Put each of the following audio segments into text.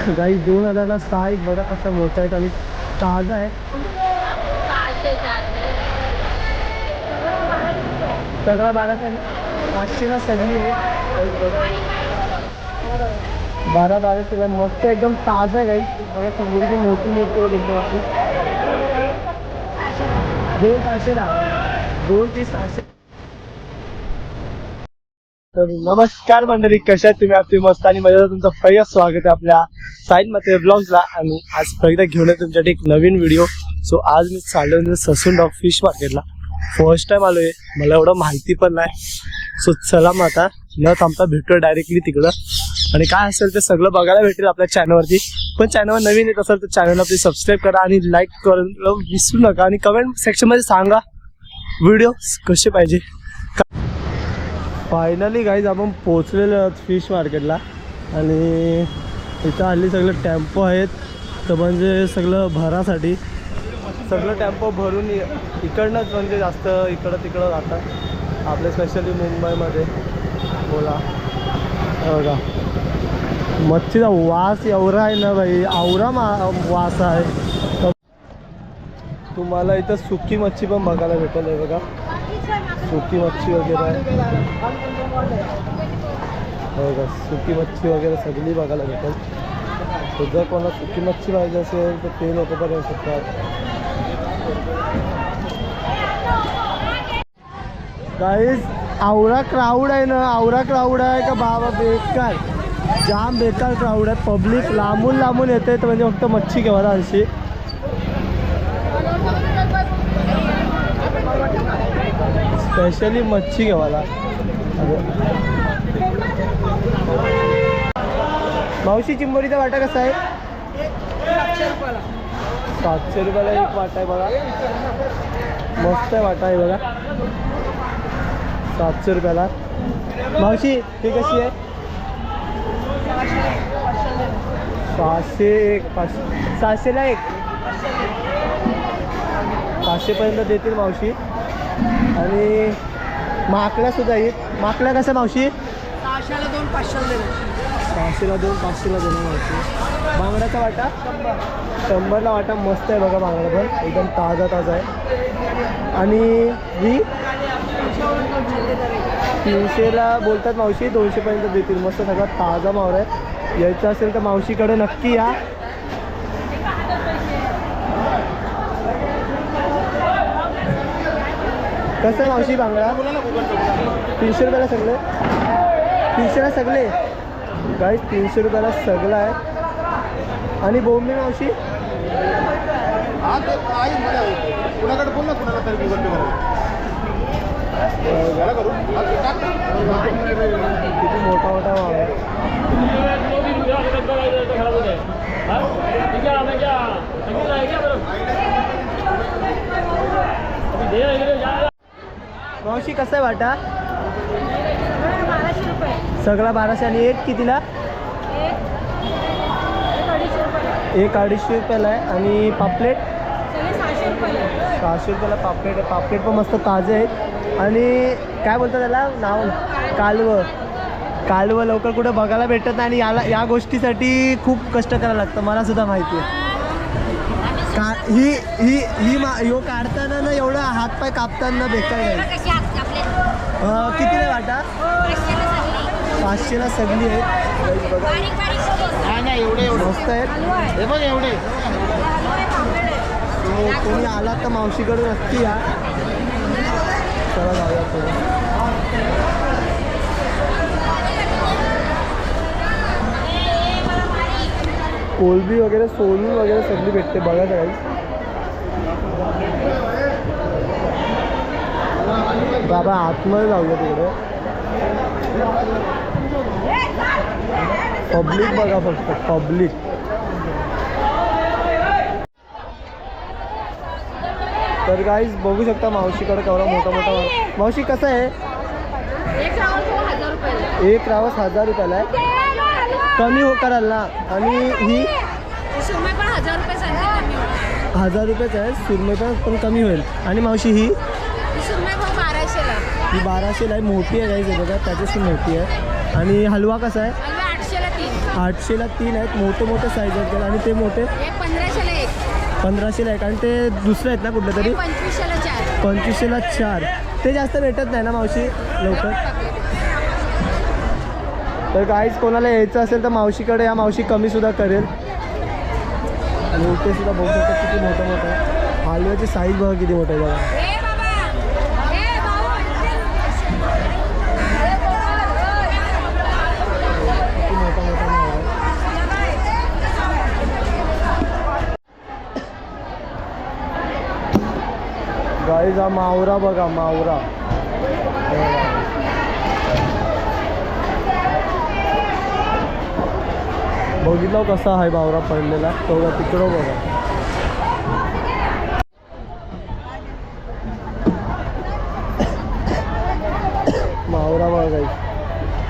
काही दोन हजारला सहा एक बघा कसा मोठा आहे ताज़ा आहे सगळा बाराशे पाचशेला सगळी बघा. बारा बाराशेला मस्त एकदम ताज़ा आहे काही बघा सगळी मोठी मोठी एकदम आपली दोन सहाशेला दोन ते सहाशे तर नमस्कार मंडळी कशा आहेत तुम्ही? आपली मस्त आणि माझ्या तुमचं पहिलं स्वागत आहे आपल्या साईन मात्र ब्लॉग्सला आणि आज पहिला घेऊन आहे तुमच्यासाठी एक नवीन व्हिडिओ सो आज मी चाललो म्हणजे ससून डॉग फिश मार्केटला. फर्स्ट टाइम आलोय. मला एवढं माहिती पण नाही. सो चला मग आता. न थांबता भेटतो डायरेक्टली तिकडं. आणि काय असेल ते सगळं बघायला भेटेल आपल्या चॅनलवरती पण चॅनलवर नवीन येत असेल तर चॅनलला प्लीज सबस्क्राईब करा आणि लाईक करायला विसरू नका. आणि कमेंट सेक्शनमध्ये सांगा व्हिडिओ कसे पाहिजे. फायनली गाईज आपण पोचलेलो आहोत फिश मार्केटला आणि इथं हल्ली सगळं टेम्पो आहेत. तर म्हणजे सगळं भरासाठी. सगळं टेम्पो भरून इकडनंच म्हणजे जास्त इकडं तिकडं जातात आपल्या स्पेशली मुंबईमध्ये. बोला. बघा. मच्छीचा वास एवढा आहे ना भाई. आवरा मा वास आहे. तुम्हाला इथं सुकी मच्छी पण बघायला भेटेल आहे बघा. सुकी मच्छी वगैरे हो का? सुकी मच्छी वगैरे सगळी बघायला भेटेल. तर जर कोणाला सुकी मच्छी पाहिजे असेल तर ते लोक पण येऊ शकतात. काहीच आवरा क्राऊड आहे ना? आवरा क्राऊड आहे का बाबा? बेकार. जाम बेकार क्राऊड आहे. पब्लिक लांबून लांबून येते तर म्हणजे फक्त मच्छी घेवायला अशी स्पेशली मच्छी घेवाला मावशी चिंबोरीचा वाटा कसा आहे? सातशे रुपयाला एक वाटा आहे बघा. मस्त आहे वाटा आहे बघा. सातशे रुपयाला. मावशी ही कशी आहे? सहाशे एक पाचशे सहाशेला एक. पाचशेपर्यंत देतील मावशी. आणि माकड्या सुद्धा येईल माकड्या कशा मावशी? सहाशेला दोन पाचशेला देणार. सहाशेला दोन पाचशेला देणार मावशी. बांगड्याचा वाटा? शंभरला वाटा मस्त आहे बघा बांगडा पण. एकदम ताजा ताजा आहे. आणि ही? तीनशेला बोलतात मावशी दोनशेपर्यंत देतील. मस्त सगळा ताजा मावरा आहे. यायचं असेल तर मावशीकडे नक्की या. कसं आहे मावशी बांगडा? तीनशे रुपयाला सगळे? तीनशेला सगळे? गाईस तीनशे रुपयाला सगळं आहे. आणि बोंबी मावशी? कुणाकडे बोल ना कुणाला तरी गुगल पे करा. करू किती मोठा मोठा माव आहे मावशी कसं आहे वाटा? सगळा बाराशे आणि एक कितीला? एक अडीचशे एक अडीचशे रुपयाला आहे. आणि पापलेट? सहाशे रुपयाला पापलेट आहे. पापलेट पण मस्त ताजे आहेत. आणि काय बोलतात त्याला? नाव? कालवं. कालवं लवकर कुठं बघायला भेटत नाही आणि याला या गोष्टीसाठी खूप कष्ट करायला लागतं. मलासुद्धा माहिती आहे. का? ही ही ही मा ह्यो काढताना ना एवढा हातपाय कापताना बेकार आहे. कितीला वाटा? पाचशेला सगळी आहेत. बघा बारीक बारीक नाही नाही एवढे एवढे. मस्त आहेत. हे बघ एवढे. तो कोणी आला तर मावशीकडून नक्की या. चला जाऊया कोलबी वगैरे सोलून वगैरे सगळी भेटते. बघा काही बाबा आतमध्ये जाऊया तिकडे. पब्लिक बघा फक्त पब्लिक तर गाईज बघू शकता मावशीकडे केवढा मोठा मोठा मावशी कसं आहे? एक रावस हजार रुपयाला. आहे. कमी हो कराल ना. आणि ही सुरमई पण हजार रुपये रुपयाचं आहे. सुरमई पण पण कमी होईल. आणि मावशी ही? ही सुरमई बाराशेला ही बाराशेला आहे. मोठी आहे गाईज बघा. त्याच्याशी मोठी आहे. आणि हलवा कसा आहे? हलवा आठशेला तीन. आठशेला तीन आहेत. मोठे मोठे साईज आहेत आणि ते मोठे? पंधराशेला एक. पंधराशेला एक. आणि ते दुसरे आहेत ना कुठले तरी? पंचवीसशेला चार. पंचवीसशेला चार. ते जास्त भेटत नाही ना मावशी? लवकर. तर काहीच कोणाला यायचं असेल तर मावशीकडे या. मावशी कमीसुद्धा करेल. आणि इथे सुद्धा बघू शकता किती मोठं मोठं आहे. हलव्याची साईज बघा किती मोठं आहे बघा. गाईज हा मावरा बघा मावरा. बघितलं कसा आहे मावरा पडलेला तो बघा तिकडं बघा. मावरा बघा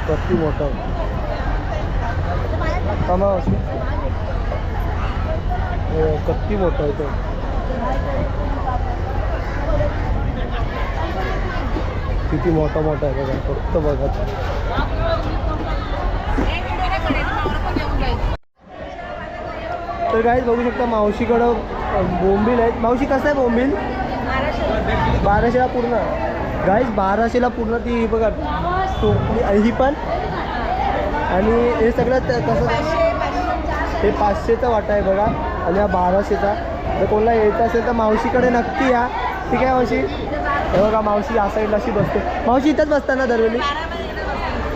कती मोठा आहे. कमा असं. हो, मोठा आहे तो. किती मोठा मोठा आहे बघा फक्त बघा. तर गाईज बघू शकता मावशीकडं बोंबील आहेत. मावशी कसं आहे बोंबील? बाराशेला पूर्ण. गाईज बाराशेला पूर्ण ती ही बघा टोपली ही पण. आणि हे सगळं कसं हे पाचशेचा वाटा आहे बघा आणि हा बाराशेचा. जर कोणाला यायचं असेल तर मावशीकडे नक्की या. ठीक आहे मावशी? हे बघा मावशी या साईडला अशी बसते. मावशी इथंच बसताना दरवेळी.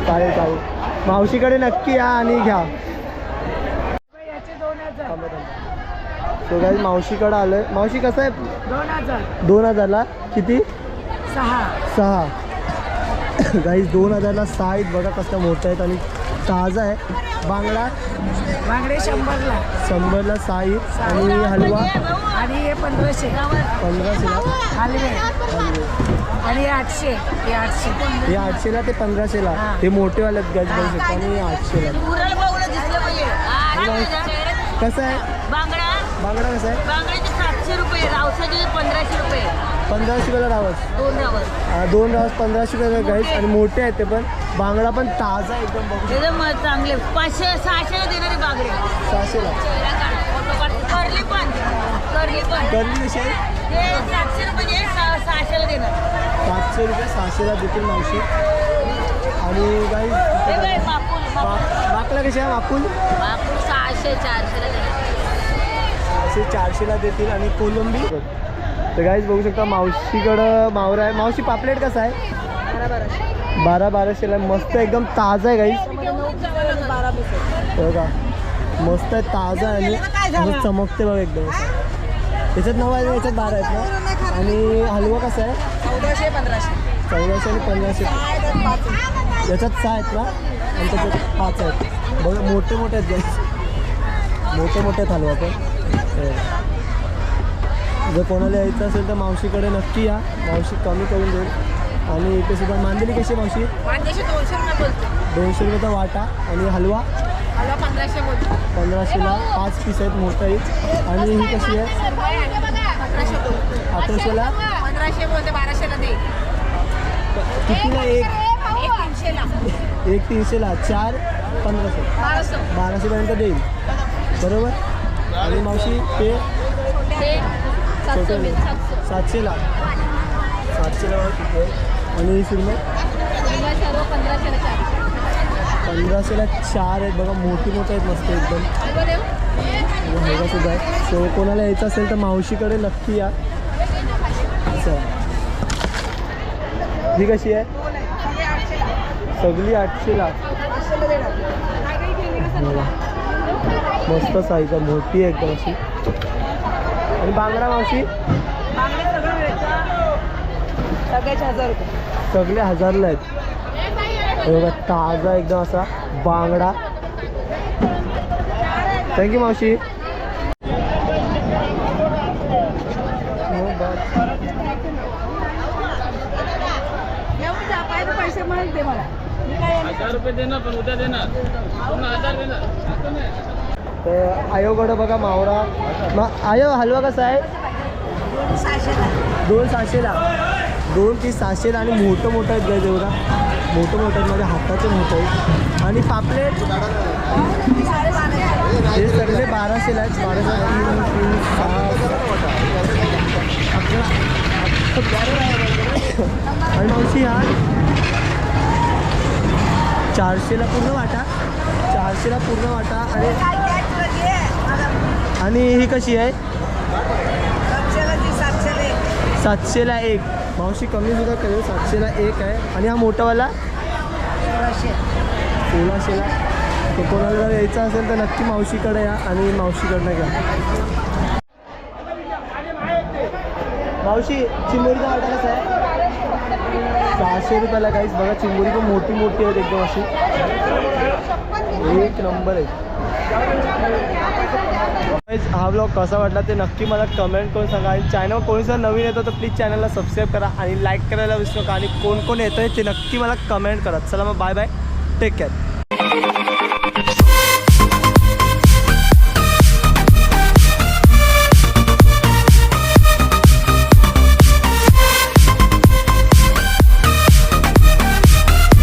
चालेल चालेल. मावशीकडे नक्की या आणि घ्या. सो काही मावशीकडे आलं आहे मावशी कसं आहे? दोन हजार. दोन हजारला? किती? सहा. सहा. गाईज दोन हजारला सहा आहेत. बघा कसं मोठं आहेत आणि ताजा आहे. बांगडा? बांगडे शंभरला. शंभरला सहा आहेत. आणि हलवा? आणि हे पंधराशे. पंधराशेला हलवे. आणि हे आठशे. हे आठशे. हे आठशेला ते पंधराशेला? हां. ते मोठेवाले आहेत गॅस बघू शकता. आणि हे आठशेला. कसं आहे? बांगडा कसं आहे? बांगड्याचे सातशे रुपये रावसाचे पंधराशे रुपये. पंधराशे रुपयाला रावस. दोन रावस. दोन रावस पंधराशे रुपयाला गाईस आणि मोठे आहेत ते पण. बांगडा पण ताजा एकदम बघू. एकदम चांगले. पाचशे सहाशे देणारे बांगडे. सहाशेला. करली पण. करली पण. गर्दी कशी आहे ते सातशे रुपये सहा- सहाशेला देणार. सातशे रुपये सहाशेला देतील मावशी. आणि हे गाईस. माकला कशी आहे मापूल सहाशे चारशेला देणार. असे चारशेला देतील आणि कोलंबी. तर गाईज बघू शकता मावशीकडं मावरा आहे. मावशी पापलेट कसं आहे? बारा बाराशेला. मस्त एकदम ताजा आहे गाईज बघा. मस्त आहे ताजा आहे आणि चमकते बघा एकदम. असं. याच्यात नऊ आहे याच्यात बारा आहेत ना? आणि हलवा कसा आहे? चौदाशे पंधराशे. चौदाशे आणि पंधराशे याच्यात सहा आहेत ना? आणि त्याच्यात पाच आहेत. बघा मोठे मोठे आहेत मोठे मोठे आहेत हलवा पण. हे. जर कोणाला यायचं असेल तर मावशीकडे नक्की या. मावशी कमी करून देईल. आणि इथे सुद्धा मांदेली कशी मावशी? दोनशे रुपये बोलतो. दोनशे रुपयाचा वाटा आणि हलवा. हलवा पंधराशे बोलतो. पंधराशेला पाच पीस आहेत मोठं आहेत आणि ही कशी आहे? अकराशेला पंधराशे बोलते बाराशेला दे. कितीला एक एक? तीनशेला एक तीनशेला चार पंधराशे. बाराशे. बाराशेपर्यंत देईल. बरोबर? आणि मावशी ते सातशे सातशेला सातशेला किती आहे आणि ही सुरमई पंधराशेला चार. आहेत बघा मोठी मोठी आहेत मस्त एकदम. सुद्धा. आहे सो कोणाला यायचं असेल तर मावशीकडे नक्की या. असं ही कशी आहे? सगळी आठशेला बघा. मस्त साईज आहे मोठी आहे एकदम अशी. आणि बांगडा मावशी? सगळं हजारला आहेत. बघा ताजा एकदम असा बांगडा. थँक्यू मावशी. पैसे मला हजार रुपये देणार पण उद्या देणार. पूर्ण हजार देणार. तर आयोकडं बघा मावरा. मग आयो हलवा कसा आहे? दोन सहाशेला. दोन तीस सहाशेला आणि मोठं मोठं आहेत गायचं बघा मोठं मोठं आहेत माझ्या हाताचे मोठं आहेत. आणि पापलेट? हे सगळे बाराशेला आहेत. बाराशे तीन तीन सहा. आणि मावशी हा? चारशेला पूर्ण वाटा. चारशेला पूर्ण वाटा. आणि आणि ही कशी आहे? सातशेला एक. मावशी कमी सुद्धा करेल सातशेला एक आहे. आणि हा मोठावाला? सोळाशेला. तर कोणाला जर यायचं असेल तर नक्की मावशीकडे या आणि मावशीकडनं घ्या. मावशी चिंबोरीचा वाटा कसा आहे? सहाशे रुपयाला काहीच बघा चिंबोरी पण मोठी मोठी आहेत एकदम अशी. एक नंबर आहे. हा ब्लॉग कसा वाटला ते नक्की मला कमेंट करून सांगा. आणि चॅनल कोणी जर नवीन येतो तर प्लीज चॅनलला सबस्क्राईब करा आणि लाईक करायला विसरू नका. आणि कोण कोण येतं आहे ते नक्की मला कमेंट करा. चला मग बाय बाय टेक केअर